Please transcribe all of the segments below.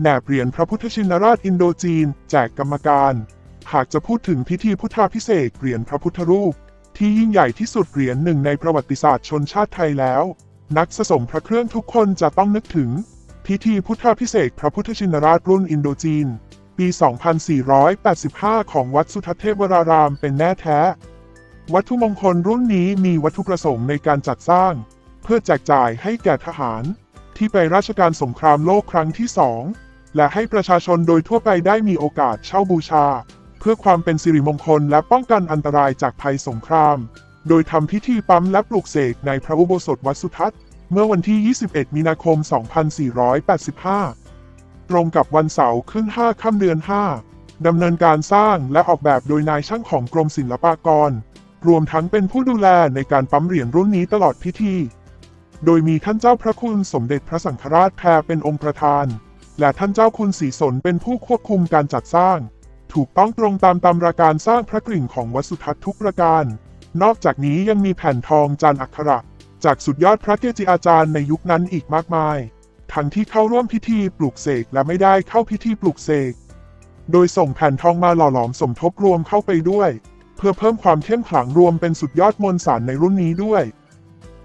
แหนบเหรียญพระพุทธชินราชอินโดจีน แจกกรรมการ หากจะพูดถึงพิธีพุทธาพิเศษเหรียญพระพุทธรูป ที่ยิ่งใหญ่ที่สุดเหรียญหนึ่งในประวัติศาสตร์ชนชาติไทยแล้ว นักสะสมพระเครื่องทุกคนจะต้องนึกถึง พิธีพุทธาพิเศษพระพุทธชินราชรุ่นอินโดจีน ปี 2485 ของวัดสุทัศเทพวรารามเป็นแน่แท้ วัตถุมงคลรุ่นนี้มีวัตถุประสงค์ในการจัดสร้าง เพื่อแจกจ่ายให้แก่ทหาร ที่ไปราชการสงครามโลกครั้งที่สองและให้ประชาชนโดยทั่วไปได้มีโอกาสเช่าบูชา เพื่อความเป็นสิริมงคลและป้องกันอันตรายจากภัยสงคราม โดยทำพิธีปั๊มและปลูกเสกในพระอุโบสถวัดสุทัศน์ เมื่อวันที่ 21 มีนาคม 2485 ตรงกับวันเสาร์ขึ้น 5 ค่ำเดือน 5 ดำเนินการสร้างและออกแบบโดยนายช่างของกรมศิลปากร รวมทั้งเป็นผู้ดูแลในการปั๊มเหรียญรุ่นนี้ตลอดพิธี โดยมีท่านเจ้าพระคุณสมเด็จพระสังฆราชแพรเป็นองค์ประธาน และท่านเจ้าคุณศรีสนเป็นผู้ควบคุมการจัดสร้าง ถูกต้องตรงตามตำราการสร้างพระกริ่งของวัดสุทัศน์ทุกประการ นอกจากนี้ยังมีแผ่นทองจานอักขระ จากสุดยอดพระเกจิอาจารย์ในยุคนั้นอีกมากมาย ทั้งที่เข้าร่วมพิธีปลูกเสกและไม่ได้เข้าพิธีปลูกเสก โดยส่งแผ่นทองมาหล่อหลอมสมทบรวมเข้าไปด้วย เพื่อเพิ่มความเข้มขลังรวมเป็นสุดยอดมวลสารในรุ่นนี้ด้วย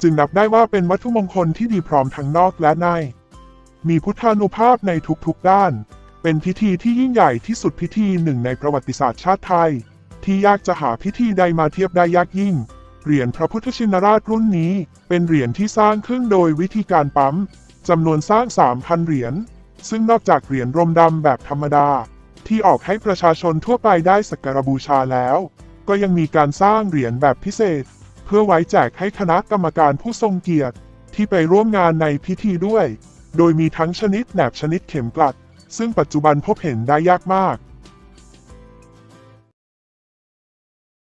จึงนับได้ว่าเป็นวัตถุมงคลที่ดีพร้อมทั้งนอกและใน มีพุทธานุภาพในทุกๆด้าน เป็นพิธีที่ยิ่งใหญ่ที่สุดพิธีหนึ่งในประวัติศาสตร์ชาติไทย ที่ยากจะหาพิธีใดมาเทียบได้ยากยิ่ง เหรียญพระพุทธชินราชรุ่นนี้ เป็นเหรียญที่สร้างขึ้นโดยวิธีการปั๊มจำนวนสร้าง 3,000 เหรียญ ซึ่งนอกจากเหรียญรมดำแบบธรรมดา ที่ออกให้ประชาชนทั่วไปได้สักการบูชาแล้ว ก็ยังมีการสร้างเหรียญแบบพิเศษ พื่อไว้แจกให้คณะกรรมการผู้ทรงเกียรติ ที่ไปร่วมงานในพิธีด้วย โดยมีทั้งชนิดแหนบชนิดเข็มกลัด ซึ่งปัจจุบันพบเห็นได้ยากมาก